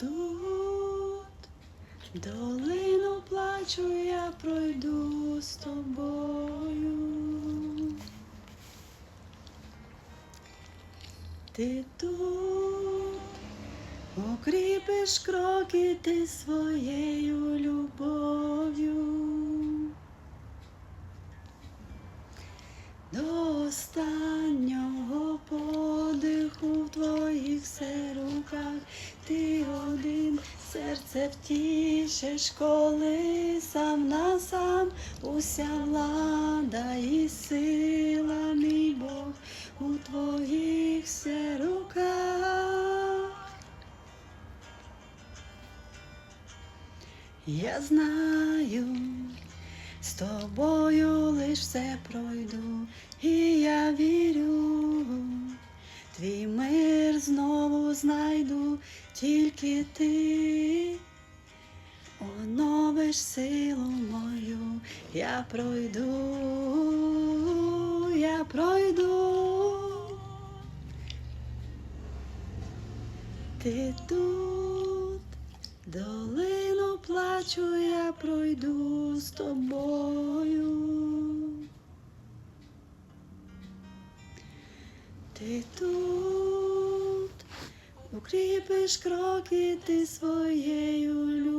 тут, долину плачу, я пройду з тобою. Ти тут укріпиш кроки ти своєю любов'ю. До останнього твоїх все руках ти один серце втішиш, коли сам на сам уся влада і сила, мій Бог, у твоїх все руках. Я знаю, з тобою лиш все пройду, і я вірю, знайду, тільки ти оновиш силу мою, я пройду, я пройду. Ти тут, долину плачу, я пройду з тобою. Ти тут, укріпиш кроки ти своєю любов'ю.